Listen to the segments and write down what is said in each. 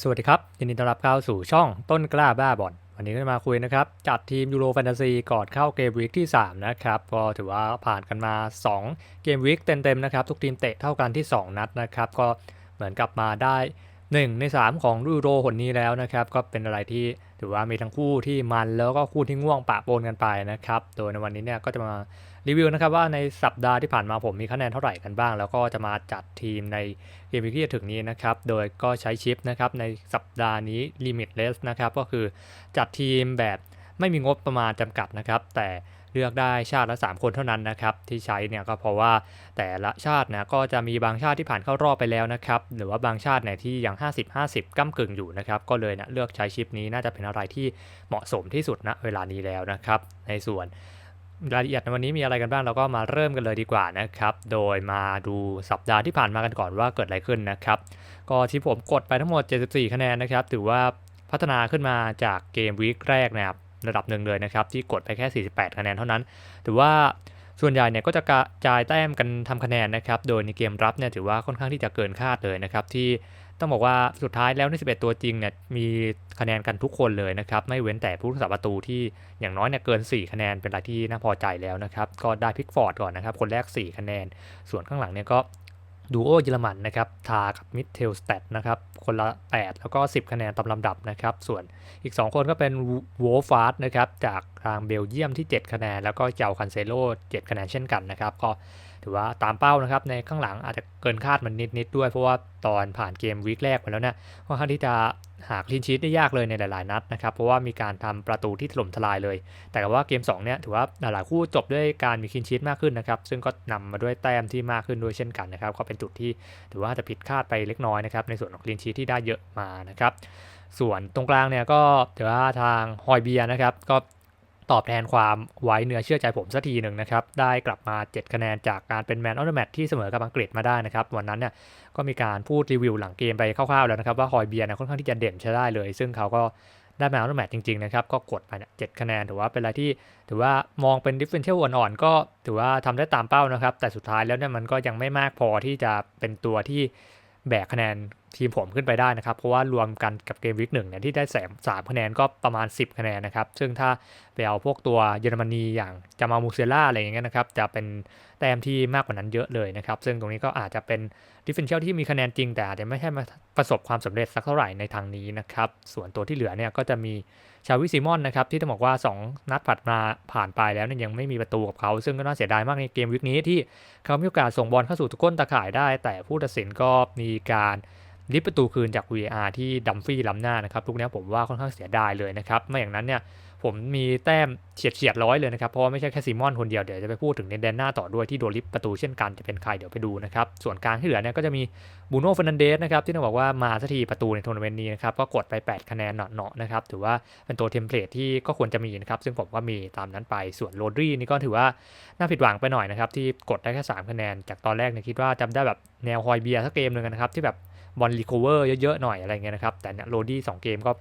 สวัสดีครับ ยินดีต้อนรับเข้าสู่ช่องต้นกล้าบ้าบอลวันนี้ก็จะมาคุยนะครับ จัดทีมยูโรแฟนตาซีก่อนเข้าเกมวีคที่ 3 นะครับ ก็ถือว่าผ่านกันมา 2 เกมวีคเต็มๆนะครับ ทุกทีมเตะเท่ากันที่ 2 นัดนะครับ ก็เหมือนกลับมาได้ 1 ใน 3 ของยูโรหนนี้แล้วนะครับ ก็เป็นอะไรที่ถือว่ามีทั้งคู่ที่มันแล้วก็คู่ที่ง่วงปะปนกันไปนะครับ โดยในวันนี้เนี่ยก็จะมา รีวิวนะครับว่าในสัปดาห์ที่ผ่านมาผมมีคะแนนเท่าไหร่กันบ้าง แล้วก็จะมาจัดทีมในเกมที่จะถึงนี้นะครับ โดยก็ใช้ชิปนะครับในสัปดาห์นี้ limitless นะครับ ก็คือจัดทีมแบบไม่มีงบประมาณจำกัดนะครับ แต่เลือกได้ชาติละ 3 คนเท่านั้นนะครับที่ใช้เนี่ยก็เพราะว่าแต่ละชาตินะก็จะมีบางชาติที่ผ่านเข้ารอบไปแล้วนะครับหรือว่าบางชาติเนี่ยที่ยัง 50-50 ก้ากึ่งอยู่นะครับก็เลยนะเลือกใช้ชิปนี้น่าจะเป็นอะไรที่เหมาะสมที่สุดณเวลานี้แล้วนะครับในส่วน รายละเอียดในวันนี้มีอะไรกันบ้างเราก็มาเริ่มกันเลยดีกว่านะครับ โดยมาดูสัปดาห์ที่ผ่านมากันก่อนว่าเกิดอะไรขึ้นนะครับ ก็ที่ผมกดไปทั้งหมด 74 คะแนนนะครับ ถือว่าพัฒนาขึ้นมาจากเกมวีคแรกนะครับระดับหนึ่งเลยนะครับ ที่กดไปแค่ 48 คะแนนเท่านั้น ถือว่าส่วนใหญ่เนี่ยก็จะกระจายแต้มกันทำคะแนนนะครับ โดยในเกมรับเนี่ยถือว่าค่อนข้างที่จะเกินคาดเลยนะครับที่ ต้องบอกว่าสุดท้ายแล้วใน 11 ตัวจริงเนี่ยมีคะแนนกันทุกคนเลยนะครับไม่เว้นแต่ผู้รักษาประตูที่อย่างน้อยเนี่ยเกิน 4 คะแนนเป็นอะไรที่น่าพอใจแล้วนะครับก็ได้พิกฟอร์ดก่อนนะครับคนแรก 4 คะแนน ส่วนข้างหลังเนี่ยก็ดูโอเยอรมันนะครับทากับมิดเทลสเตตนะครับคนละ 8 แล้วก็ 10 คะแนนตามลำดับนะครับส่วนอีก 2 คนก็เป็นวอลฟาร์ดนะครับจากทางเบลเยียมที่ 7 คะแนน แล้วก็เจ้าคันเซโล7คะแนนเช่นกันนะครับก็ ถือว่าตามเป้านะครับในข้างหลังอาจจะเกินคาดมันนิดๆด้วย เพราะว่าตอนผ่านเกมวีคแรกไปแล้วเนี่ยค่อนข้างที่จะหาคลีนชีตได้ยากเลยในหลาย ๆ นัดนะครับเพราะว่ามีการทำประตูที่ถล่มทลายเลย แต่ว่าเกม2เนี่ยถือว่าหลาย ๆ คู่จบด้วยการมีคลีนชีตมากขึ้นนะครับซึ่งก็นำมาด้วยแต้มที่มากขึ้นด้วยเช่นกันนะครับก็เป็นจุดที่ถือว่าจะผิดคาดไปเล็กน้อยนะครับในส่วนของคลีนชีตที่ได้เยอะมานะครับส่วนตรงกลางเนี่ยก็ถือว่าทางฮอยเบียนะครับก็ ตอบแทนความไว้เนื้อเชื่อใจผมสักทีหนึ่งนะครับ ได้กลับมา 7 คะแนนจากการเป็นแมนออฟเดอะแมตที่เสมอกับอังกฤษมาได้นะครับ วันนั้นเนี่ยก็มีการพูดรีวิวหลังเกมไปคร่าวๆแล้วนะครับ ว่าฮอยเบียร์เนี่ยค่อนข้างที่จะเด่นใช้ได้เลย ซึ่งเขาก็ได้แมนออฟเดอะแมตจริงๆนะครับ ก็กดไปเนี่ยเคะแนนถือว่าเป็นอะไรที่ถือว่ามองเป็นดิฟเฟนเชียลอ่อนๆก็ถือว่าทำได้ตามเป้านะครับ แต่สุดท้ายแล้วเนี่ยมันก็ยังไม่มากพอที่จะเป็นตัวที่แบกคะแนน ทีมผมขึ้นไปได้นะครับ เพราะว่ารวมกันกับเกมวิกหนึ่งเนี่ยที่ได้แสมสามคะแนนก็ประมาณ 10 คะแนนนะครับ ซึ่งถ้าไปเอาพวกตัวเยอรมนีอย่างจามามูเซล่าอะไรอย่างเงี้ยนะครับ จะเป็นแต้มที่มากกว่านั้นเยอะเลยนะครับ ซึ่งตรงนี้ก็อาจจะเป็นดิฟเฟนเชียลที่มีคะแนนจริง แต่อาจจะไม่ใช่มาประสบความสำเร็จสักเท่าไหร่ในทางนี้นะครับ ส่วนตัวที่เหลือเนี่ยก็จะมีชาวิซิมอนนะครับที่ต้องบอกว่า 2 นัดผัดมาผ่านไปแล้วเนี่ยยังไม่มีประตูกับเขา ซึ่งก็น่าเสียดายมากในเกมวิกนี้ที่เขามีโอกาสส่งบอลเข้าสู่ตะก้นตะข่ายได้ แต่ผู้ตัดสินก็มีการ ริบประตูคืนจาก VR ที่ดัมฟี่ล้ำหน้านะครับลูกนี้ผมว่าค่อนข้างเสียดายเลยนะครับไม่อย่างนั้นเนี่ยผมมีแต้มเฉียดเฉียดร้อยเลยนะครับเพราะว่าไม่ใช่แค่ซีมอนคนเดียวเดี๋ยวจะไปพูดถึงในแดนหน้าต่อด้วยที่โดนริบประตูเช่นกันจะเป็นใครเดี๋ยวไปดูนะครับส่วนกลางที่เหลือเนี่ยก็จะมีบูโน่เฟรนันเดสนะครับที่ต้องบอกว่ามาสักทีประตูในทัวร์นาเมนต์นี้นะครับก็กดไป 8 คะแนนเนาะๆนะครับถือว่าเป็นตัวเทมเพลตที่ก็ควรจะมีนะครับซึ่งผมก็มีตามนั้นไปส่วนโรดรีนี่ก็ถือว่าน่าผิดหวังไปหน่อยนะครับที่กดได้แค่3คะแนนจากตอนแรกเนี่ยคิดว่าจำได้แบบแนวฮอยเบียสักเกมหนึ่งนะครับที่แบบ บอลรีคอเวอร์เยอะๆหน่อยอะไรเงี้ยนะครับแต่เนี่ยโรดี้2เกมก็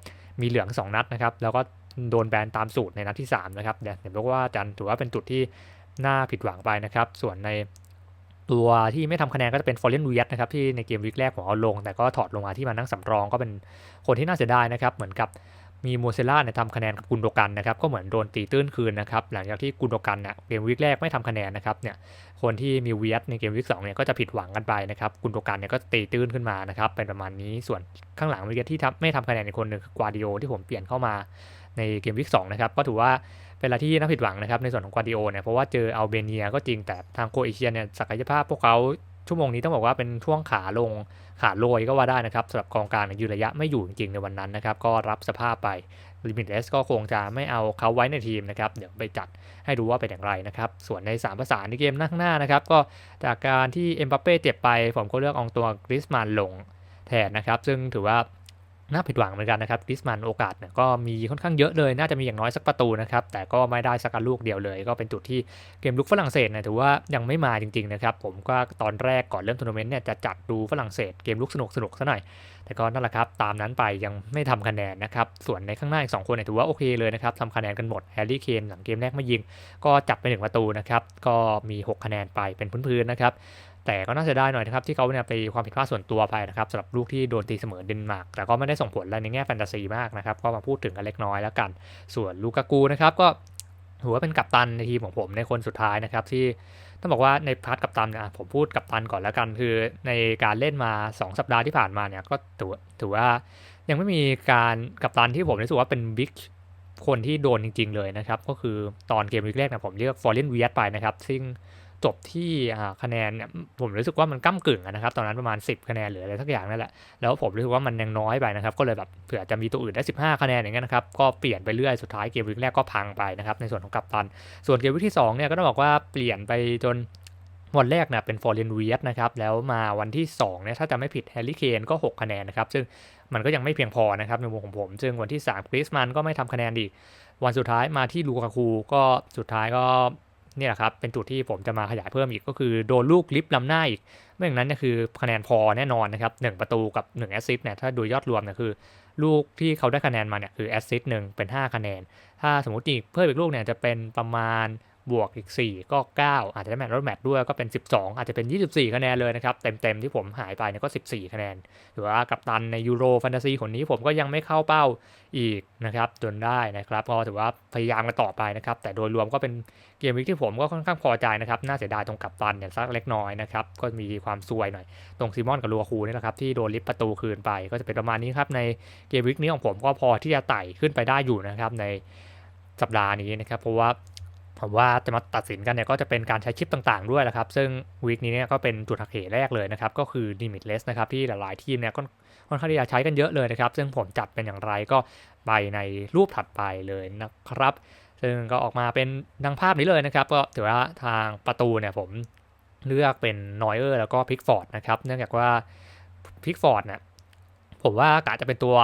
มีเหลือง 2 นัดนะครับแล้วก็โดนแบนตามสูตรในนัดที่ 3 นะครับเดี๋ยวเห็นบอกว่าจันถือว่าเป็นจุดที่น่าผิดหวังไปนะครับ ส่วนในตัวที่ไม่ทำคะแนนก็จะเป็นฟอร์เรนวียนะครับที่ในเกมวิกแรกของเอาลง แต่ก็ถอดลงมาที่มานั่งสำรองก็เป็นคนที่น่าเสียดายนะครับ เหมือนกับ มีโมเซล่าเนี่ยทำคะแนนกับกุนโดกันนะครับก็เหมือนโดนตีตื้นคืนนะครับหลังจากที่กุนโดกันเนี่ยเกมวิกแรกไม่ทำคะแนนนะครับเนี่ยคนที่มีเวียในเกมวิกสองเนี่ยก็จะผิดหวังกันไปนะครับกุนโดกันเนี่ยก็ตีตื้นขึ้นมานะครับเป็นประมาณนี้ส่วนข้างหลังเวียที่ทำไม่ทำคะแนนอีกคนหนึ่งคือกวาดิโอที่ผมเปลี่ยนเข้ามาในเกมวิกสองนะครับก็ถือว่าเป็นอะไรที่น่าผิดหวังนะครับในส่วนของกวาดิโอเนี่ยเพราะว่าเจออัลเบเนียก็จริงแต่ทางโคเอเชียเนี่ยศักยภาพพวกเขา ชั่วโมงนี้ต้องบอกว่าเป็นช่วงขาลงขาโรยก็ว่าได้นะครับสำหรับกองกลางยืนระยะไม่อยู่จริงๆในวันนั้นนะครับ ก็รับสภาพไปลิมิตเลสก็คงจะไม่เอาเขาไว้ในทีมนะครับ เดี๋ยวไปจัดให้ดูว่าเป็นอย่างไรนะครับ ส่วนใน 3 ภาษาในเกมนั่งหน้านะครับ ก็จากการที่เอ็มบัปเป้เจ็บไป ผมก็เลือกอองตัวกริสมานลงแทนนะครับ ซึ่งถือว่า น่าผิดหวังเหมือนกันนะครับกริสมันโอกาสเนี่ยก็มีค่อนข้างเยอะเลย น่าจะมีอย่างน้อยสักประตูนะครับ แต่ก็ไม่ได้สักลูกเดียวเลย ก็เป็นจุดที่เกมลุกฝรั่งเศสเนี่ยถือว่ายังไม่มาจริงๆนะครับ ผมก็ตอนแรกก่อนเริ่มทัวร์นาเมนต์เนี่ยจะจัดดูฝรั่งเศสเกมลุกสนุกสนุกซะหน่อย แต่ก็นั่นแหละครับ ตามนั้นไปยังไม่ทำคะแนนนะครับ ส่วนในข้างหน้าอีก2คนเนี่ยถือว่าโอเคเลยนะครับทำคะแนนกันหมดแฮร์รี่เคนหลังเกมแรกไม่ยิง ก็จับไปหนึ่งประตูนะครับ ก็มี 6 คะแนนไปเป็นพื้นๆนะครับ แต่ก็น่าเสียดายหน่อยนะครับที่เขาเนี่ยไปความผิดพลาดส่วนตัวไปนะครับสำหรับลูกที่โดนตีเสมอเดนมาร์กแต่ก็ไม่ได้ส่งผลอะไรในแง่แฟนตาซีมากนะครับก็มาพูดถึงกันเล็กน้อยแล้วกัน ส่วนลูกากูนะครับก็ถือว่าเป็นกัปตันในทีมของผมในคนสุดท้ายนะครับที่ต้องบอกว่าในพาร์ทกัปตันเนี่ยอะผมพูดกัปตันก่อนแล้วกัน คือในการเล่นมา 2 สัปดาห์ที่ผ่านมาเนี่ยก็ถือว่าถือว่ายังไม่มีการกัปตันที่ผมรู้สึกว่าเป็นบิ๊กคนที่โดนจริง ๆ เลยนะครับก็คือตอนเกมวีคแรกเนี่ยผมเลือกฟอร์เรนเวียไปนะครับซึ่ง จบที่คะแนนเนี่ยผมรู้สึกว่ามันก้ากึ่งอะนะครับ ตอนนั้นประมาณ 10 คะแนนหรืออะไรสักอย่างนั่นแหละแล้วผมรู้สึกว่ามันยังน้อยไปนะครับ ก็เลยแบบเผื่อจะมีตัวอื่นได้ 15 คะแนนอย่างเงี้ยนะครับก็เปลี่ยนไปเรื่อยสุดท้ายเกมวิกแรกก็พังไปนะครับในส่วนของกัปตัน ส่วนเกมวิกที่2เนี่ยก็ต้องบอกว่าเปลี่ยนไปจนวันแรกเนี่ยเป็นฟอร์เรนเวียสนะครับแล้วมาวันที่2เนี่ยถ้าจะไม่ผิดแฮร์รี่เคนก็ 6 คะแนนนะครับซึ่งมันก็ยังไม่เพียงพอนะครับในมุมของผม ซึ่งวันที่3คริสมันก็ไม่ทำคะแนนอีกวันสุดท้ายมาที่ลูกาคูก็สุดท้ายก็ เนี่ยแหละครับเป็นจุดที่ผมจะมาขยายเพิ่มอีกก็คือโดนลูกลิฟต์ลำหน้าอีกไม่อย่างนั้นเนี่ยคือคะแนนพอแน่นอนนะครับหนึ่งประตูกับ1แอสซิสต์เนี่ยถ้าดูยอดรวมเนี่ยคือ ลูกที่เขาได้คะแนนมาเนี่ยคือแอสซิสต์หนึ่งเป็น 5 คะแนน ถ้าสมมติอีกเพิ่มอีกลูกเนี่ยจะเป็นประมาณ บวกอีก 4 ก็ 9 อาจจะได้แมตช์รถแมตช์ด้วยก็เป็น 12 อาจจะเป็น 24 คะแนนเลยนะครับ เต็มๆ ที่ผมหายไปเนี่ยก็ 14 คะแนนหรือว่ากับตันในยูโรแฟนตาซีคนนี้ผมก็ยังไม่เข้าเป้าอีกนะครับจนได้นะครับก็ถือว่าพยายามกันต่อไปนะครับ แต่โดยรวมก็เป็นเกมวิกที่ผมก็ค่อนข้างพอใจนะครับ น่าเสียดายตรงกับตันเนี่ยสักเล็กน้อยนะครับ ก็มีความซวยหน่อย ตรงซีมอนกับลัวคูนี่แหละครับที่โดนลิฟประตูคืนไป ก็จะเป็นประมาณนี้ครับในเกมวิกนี้ของผมก็พอที่จะไต่ขึ้นไปได้อยู่นะครับในสัปดาห์นี้นะครับเพราะว่า ผมว่าจะมาตัดสินกันเนี่ยก็จะเป็นการใช้ชิปต่างๆด้วยแหละครับ ซึ่งวีคนี้เนี่ยก็เป็นจุดหักเหแรกเลยนะครับ ก็คือ limitless นะครับ ที่หลายๆทีมเนี่ยก็ค่อนข้างที่จะใช้กันเยอะเลยนะครับ ซึ่งผมจัดเป็นอย่างไรก็ไปในรูปถัดไปเลยนะครับ ซึ่งก็ออกมาเป็นดังภาพนี้เลยนะครับ ก็ถือว่าทางประตูเนี่ยผมเลือกเป็นนอยเออร์แล้วก็พิกฟอร์ดนะครับ เนื่องจากว่าพิกฟอร์ดเนี่ยผมว่ากะจะเป็นตัว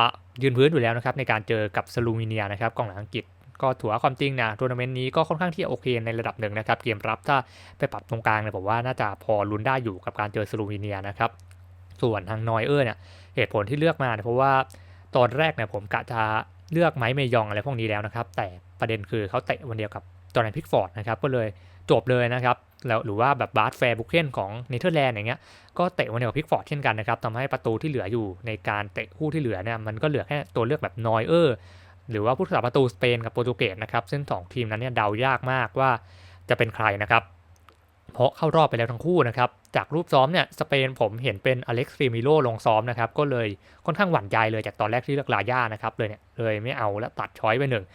ยืนพื้นอยู่แล้วนะครับ ในการเจอกับสลูมิเนียนะครับกองหลังอังกฤษ ก็ถือว่าความจริงนะทัวร์นาเมนต์นี้ก็ค่อนข้างที่โอเคในระดับหนึ่งนะครับเกมรับถ้าไปปรับตรงกลางเนี่ยผมว่าน่าจะพอลุ้นได้อยู่กับการเจอสโลวีเนียนะครับส่วนทางนอยเออร์เนี่ยเหตุผลที่เลือกมาเนี่ยเพราะว่าตอนแรกเนี่ยผมกะจะเลือกไมค์เมยองอะไรพวกนี้แล้วนะครับ แต่ประเด็นคือเขาเตะวันเดียวกับจอร์แดนพิกฟอร์ดนะครับก็เลยจบเลยนะครับแล้วหรือว่าแบบบาร์ดแฟร์บุกเคนของเนเธอร์แลนด์อย่างเงี้ยก็เตะวันเดียวกับพิกฟอร์ดเช่นกันนะครับทำให้ประตูที่เหลืออยู่ในการเตะคู่ที่เหลือเนี่ยมันก็เหลือแค่ตัวเลือกแบบนอยเออร์ หรือว่าผู้รักษาประตูสเปนกับโปรตุเกสนะครับซึ่งสองทีมนั้นเนี่ยเดายากมากว่าจะเป็นใครนะครับ เพราะเข้ารอบไปแล้วทั้งคู่นะครับจากรูปซ้อมเนี่ยสเปนผมเห็นเป็นอเล็กซ์ฟิมิโลลงซ้อมนะครับก็เลยค่อนข้างหวั่นใจเลยจากตอนแรกที่เลือกลาย่านะครับเลยเนี่ยเลยไม่เอาและตัดช้อยไปหนึ่ง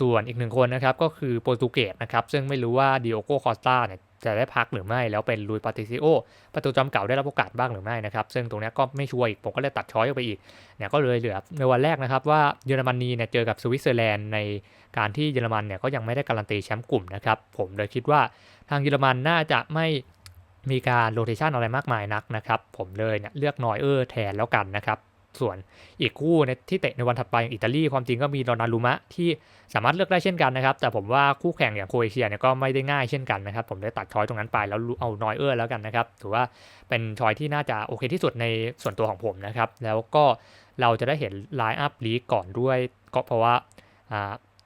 ส่วนอีกหนึ่งคนนะครับก็คือโปรตุเกสนะครับซึ่งไม่รู้ว่าดิโอโกคอสตาเนี่ย จะได้พักหรือไม่ แล้วเป็นลุยปาติซิโอประตูจอมเก่าได้รับโอกาสบ้างหรือไม่นะครับ ซึ่งตรงนี้ก็ไม่ชัวร์อีก ผมก็เลยตัดช้อยออกไปอีกเนี่ยก็เลยเหลือในวันแรกนะครับว่าเยอรมนีเนี่ยเจอกับสวิตเซอร์แลนด์ในการที่เยอรมันเนี่ยก็ยังไม่ได้การันตีแชมป์กลุ่มนะครับผมเลยคิดว่าทางเยอรมันน่าจะไม่มีการโรเทชันอะไรมากมายนักนะครับผมเลยเนี่ยเลือกนอยเออร์แทนแล้วกันนะครับ ส่วนอีกคู่ในที่เตะในวันถัดไปอย่างอิตาลีความจริงก็มีโรนัลลูมะที่สามารถเลือกได้เช่นกันนะครับ แต่ผมว่าคู่แข่งอย่างโครเอเชียเนี่ยก็ไม่ได้ง่ายเช่นกันนะครับ ผมเลยตัดชอยตรงนั้นไปแล้วเอานอยเออร์แล้วกันนะครับ ถือว่าเป็นชอยที่น่าจะโอเคที่สุดในส่วนตัวของผมนะครับ แล้วก็เราจะได้เห็นไลน์อัพลีกก่อนด้วย ก็เพราะว่า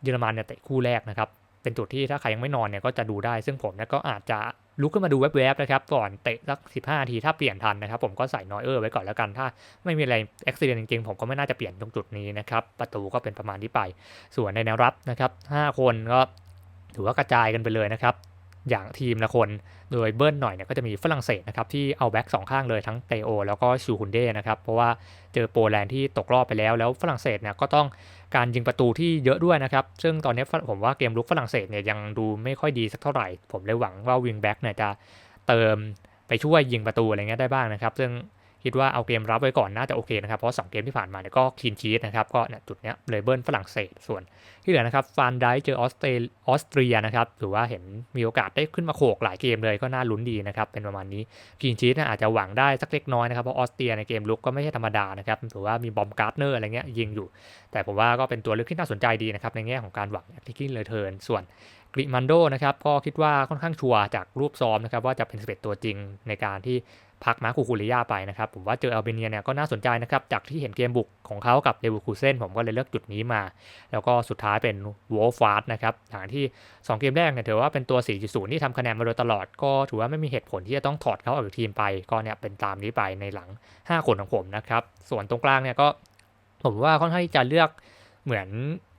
เยอรมันเนี่ยเตะคู่แรกนะครับ เป็นจุดที่ถ้าใครยังไม่นอนเนี่ยก็จะดูได้ ซึ่งผมเนี่ยก็อาจจะ ลุกขึ้นมาดูแวบๆนะครับก่อนเตะสัก 15นาทีถ้าเปลี่ยนทันนะครับ ผมก็ใส่นอยเออร์ไว้ก่อนแล้วกันถ้าไม่มีอะไรอุบิเหตุจริงๆ ผมก็ไม่น่าจะเปลี่ยนตรงจุดนี้นะครับ ประตูก็เป็นประมาณที่ไป ส่วนในแนวรับนะครับ 5 คนก็ถือว่ากระจายกันไปเลยนะครับ อย่างทีมละคน โดยเบิ้ลหน่อยเนี่ยก็จะมีฝรั่งเศสนะครับที่เอาแบ็กสองข้างเลยทั้งเตโอ แล้วก็ชูฮุนเดนะครับเพราะว่าเจอโปแลนด์ที่ตกรอบไปแล้ว แล้วฝรั่งเศสเนี่ยก็ต้องการยิงประตูที่เยอะด้วยนะครับ ซึ่งตอนนี้ผมว่าเกมลุกฝรั่งเศสเนี่ยยังดูไม่ค่อยดีสักเท่าไหร่ ผมเลยหวังว่าวิงแบ็กเนี่ยจะเติมไปช่วยยิงประตูอะไรเงี้ยได้บ้างนะครับ ซึ่ง คิดว่าเอาเกมรับไว้ก่อนน่าจะโอเคนะครับ เพราะ 2 เกมที่ผ่านมาเนี่ยก็คลีนชีตนะครับ ก็เนี่ยจุดเนี้ยเลยเบิลฝรั่งเศสส่วนที่เหลือนะครับฟานไดเจอออสเตรออสเตรียนะครับถือว่าเห็นมีโอกาสได้ขึ้นมาโขกหลายเกมเลยก็น่าลุ้นดีนะครับเป็นประมาณนี้คลีนชีตอาจจะหวังได้สักเล็กน้อยนะครับเพราะออสเตรียในเกมลุกก็ไม่ใช่ธรรมดานะครับถือว่ามีบอมการ์ดเนอร์อะไรเงี้ยยิงอยู่ แต่ผมว่าก็เป็นตัวเลือกที่น่าสนใจดีนะครับในแง่ของการหวังทิกกิ้งเลยเทิร์นส่วนกริมันโดนะครับก็คิดว่าค่อนข้างชัวร์จากรูปซ้อมนะครับว่าจะเป็นสเปตตัวจริงในการที่ พักมาคูคูริยาไปนะครับ ผมว่าเจออัลเบเนียเนี่ยก็น่าสนใจนะครับ จากที่เห็นเกมบุกของเขากับเลเวอร์คูเซนผมก็เลยเลือกจุดนี้มา แล้วก็สุดท้ายเป็นวอลฟาร์ดนะครับหลังที่ 2 เกมแรกเนี่ยถือว่าเป็นตัว 4.0 ที่ทำคะแนนมาโดยตลอด ก็ถือว่าไม่มีเหตุผลที่จะต้องถอดเขาออกจากทีมไป ก็เนี่ยเป็นตามนี้ไปในหลัง 5 คนของผมนะครับ ส่วนตรงกลางเนี่ยก็ผมว่าค่อนข้างที่จะเลือกเหมือน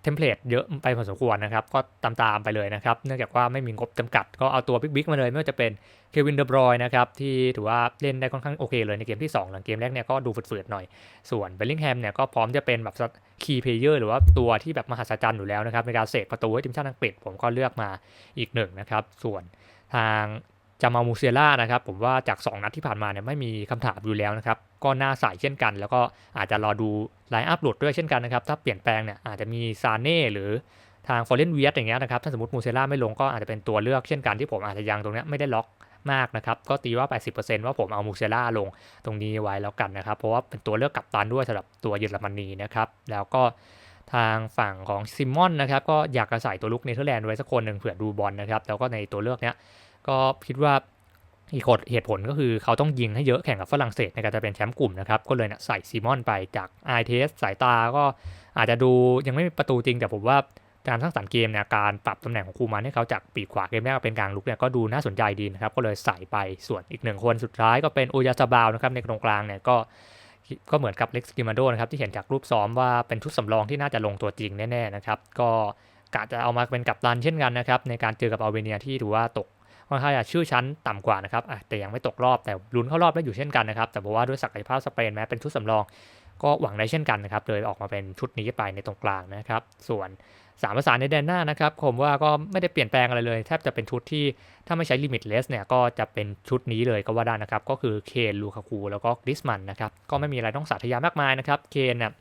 ทมเพลตเยอะไปพอสมควรนะครับ ก็ตามๆไปเลยนะครับ เนื่องจากว่าไม่มีงบจำกัด ก็เอาตัวบิ๊กๆมาเลยไม่ว่าจะเป็นเควินเดอบรอยนะครับที่ถือว่าเล่นได้ค่อนข้างโอเคเลยในเกมที่ 2 หลังเกมแรกเนี่ยก็ดูฝืดๆหน่อย ส่วนเบลลิงแฮมเนี่ยก็พร้อมจะเป็นแบบคีย์เพลเยอร์หรือว่าตัวที่แบบมหัศจรรย์อยู่แล้วนะครับในการเสกประตูให้ทีมชาติอังกฤษผมก็เลือกมาอีกหนึ่งนะครับส่วนทาง จามามูเซล่านะครับผมว่าจาก 2 นัดที่ผ่านมาเนี่ยไม่มีคำถามอยู่แล้วนะครับก็น่าใส่เช่นกัน แล้วก็อาจจะรอดูไลน์อัพโหลดด้วยเช่นกันนะครับถ้าเปลี่ยนแปลงเนี่ยอาจจะมีซาเน่หรือทางฟอร์เรนเวียสอย่างเงี้ยนะครับถ้าสมมติมูเซล่าไม่ลงก็อาจจะเป็นตัวเลือกเช่นกันที่ผมอาจจะยังตรงนี้ไม่ได้ล็อกมากนะครับก็ตีว่า 80%ว่าผมเอามูเซล่าลงตรงนี้ไว้แล้วกันนะครับเพราะว่าเป็นตัวเลือกกัปตันด้วยสำหรับตัวเยอรมนีนะครับแล้วก็ทางฝั่งของซิมอนนะครับก็อยากจะใส่ตัวลุกเนเธอร์แลนด์ไว้สักคนหนึ่งเผื่อดูบอลนะครับแล้วก็ในตัวเลือกเนี้ย ก็คิดว่าอีกเหตุผลก็คือเขาต้องยิงให้เยอะแข่งกับฝรั่งเศสในการจะเป็นแชมป์กลุ่มนะครับ ก็เลยเนี่ยใส่ซีมอนไปจากไอเทสสายตาก็อาจจะดูยังไม่มีประตูจริง แต่ผมว่าการสร้างสรรค์เกมเนี่ยการปรับตำแหน่งของคูมันให้เขาจากปีกขวาเกมแรกเป็นกลางลุกเนี่ยก็ดูน่าสนใจดีนะครับ ก็เลยใส่ไปส่วนอีกหนึ่งคนสุดท้ายก็เป็นโอยาซาบาวนะครับในตรงกลางเนี่ยก็ก็เหมือนกับเล็กซ์กิมาโดนะครับที่เห็นจากรูปซ้อมว่าเป็นชุดสำรองที่น่าจะลงตัวจริงแน่ๆนะครับก็กะจะเอามาเป็นกัปตันเช่นกันนะครับในการเจอกับอัลเบเนียที่ถือว่าตก ค่อนข้างจะชื่อชั้นต่ำกว่านะครับแต่ยังไม่ตกรอบแต่ลุ้นเข้ารอบได้อยู่เช่นกันนะครับแต่บอกว่าด้วยศักยภาพสเปนแม้เป็นชุดสำรอง ก็หวังได้เช่นกันนะครับเลยออกมาเป็นชุดนี้ไปในตรงกลางนะครับ ส่วนสามภาษาในแดนหน้านะครับผมว่าก็ไม่ได้เปลี่ยนแปลงอะไรเลยแทบจะเป็นชุดที่ถ้าไม่ใช้ลิมิตเลสเนี่ยก็จะเป็นชุดนี้เลยก็ว่าได้นะครับ ก็คือเคนลูคาคูแล้วก็กริสมันนะครับก็ไม่มีอะไรต้องสาธยายมากมายนะครับเคนเนี่ย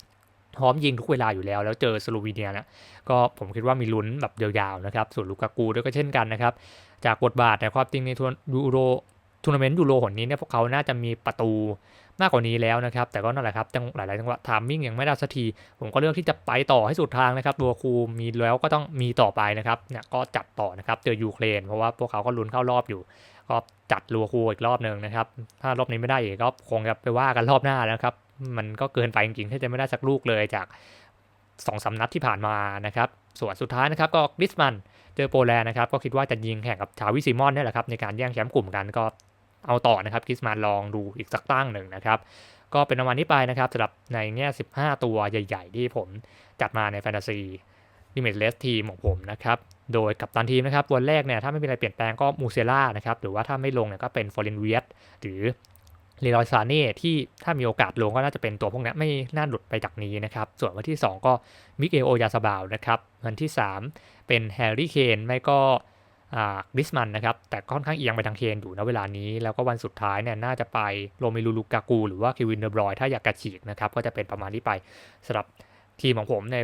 พร้อมยิงทุกเวลาอยู่แล้ว แล้วเจอสโลวีเนียนะก็ผมคิดว่ามีลุ้นแบบยาวๆนะครับส่วนลูกากูด้วยก็เช่นกันนะครับ จากบทบาทแต่ความจริงในทัวร์ยูโรทัวร์นาเมนต์ยูโรหนนี้เนี่ยพวกเขาน่าจะมีประตูมากกว่านี้แล้วนะครับ แต่ก็นั่นแหละครับจังหลายๆจังหวะทามมิ่งยังไม่ได้สักที ผมก็เลือกที่จะไปต่อให้สุดทางนะครับตัวคูมีแล้วก็ต้องมีต่อไปนะครับเนี่ยก็จัดต่อนะครับเจอยูเครนเพราะว่าพวกเขาก็ลุ้นเข้ารอบอยู่ ก็จัดลัวคูอีกรอบหนึ่งนะครับ ถ้ารอบนี้ไม่ได้อีกก็คงจะไปว่ากันรอบหน้านะครับ มันก็เกินไปจริงๆที่จะไม่ได้สักลูกเลยจากสองสานัดที่ผ่านมานะครับ ส่วนสุดท้ายนะครับก็กริสมันเจอโปแลนด์นะครับก็คิดว่าจะยิงแข่งกับชาวิซิมอนนี่แหละครับในการแย่งแชมป์กลุ่มกันก็เอาต่อนะครับคริสมานลองดูอีกสักตั้งหนึ่งนะครับก็เป็นประมาณนี้ไปนะครับสำหรับในแง่ 15 ตัวใหญ่ ๆ ที่ผมจัดมาในแฟนตาซีลิมิตเลสทีมของผมนะครับโดยกับตันทีมนะครับวันแรกเนี่ยถ้าไม่มีอะไรเปลี่ยนแปลงก็มูเซล่านะครับหรือว่าถ้าไม่ลงเนี่ยก็เป็นฟอร์เรนเวียตหรือ เรอยซาเน่ที่ถ้ามีโอกาสลงก็น่าจะเป็นตัวพวกนี้ไม่น่าหลุดไปจากนี้นะครับ ส่วนวันที่ 2 ก็มิเกโอยาซาบาวนะครับวันที่ 3 เป็นแฮร์รี่เคนไม่ก็กริสมันนะครับ แต่ค่อนข้างเอียงไปทางเคนอยู่ณเวลานี้ แล้วก็วันสุดท้ายเนี่ยน่าจะไปโรเมลูลูกากู หรือว่าเควินเดอบรอยถ้าอยากกระฉีกนะครับ ก็จะเป็นประมาณที่ไปสำหรับทีมของผมใน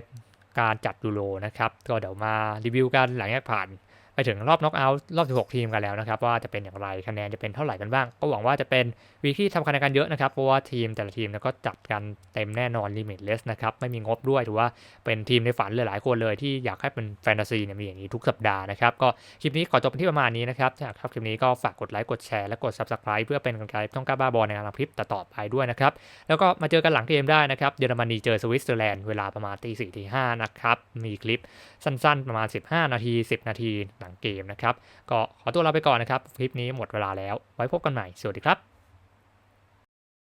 การจัดยูโรนะครับ ก็เดี๋ยวมารีวิวกันหลังจากผ่าน ไปถึงรอบน็อกเอาท์รอบ 16 ทีมกันแล้วนะครับ ว่าจะเป็นอย่างไรคะแนนจะเป็นเท่าไหร่กันบ้าง ก็หวังว่าจะเป็นวีคที่ทำคะแนนกันเยอะนะครับ เพราะว่าทีมแต่ละทีมก็จัดกันเต็มแน่นอนลิมิตเลสนะครับ ไม่มีงบด้วยถือว่าเป็นทีมในฝันหลายๆคนเลยที่อยากให้เป็นแฟนตาซีเนี่ยมีอย่างนี้ทุกสัปดาห์นะครับ ก็คลิปนี้ขอจบเป็นที่ประมาณนี้นะครับถ้าชอบคลิปนี้ก็ฝากกดไลค์กดแชร์และกด subscribe เพื่อเป็นกำลังใจต้องกล้าบ้าบอลในการทำคลิปต่อไปด้วยนะครับแล้วก็มาเจอกันหลังเกมได้นะครับเยอรมนีเจอสวิตเซอร์แลนด์เวลาประมาณตีสี่ตีห้านะครับมีคลิปสั้นๆ ประมาณ 15 นาที 10 นาทีหลังเกมนะครับ ก็ขอตัวลาไปก่อนนะครับ คลิปนี้หมดเวลาแล้ว ไว้พบกันใหม่ สวัสดีครับ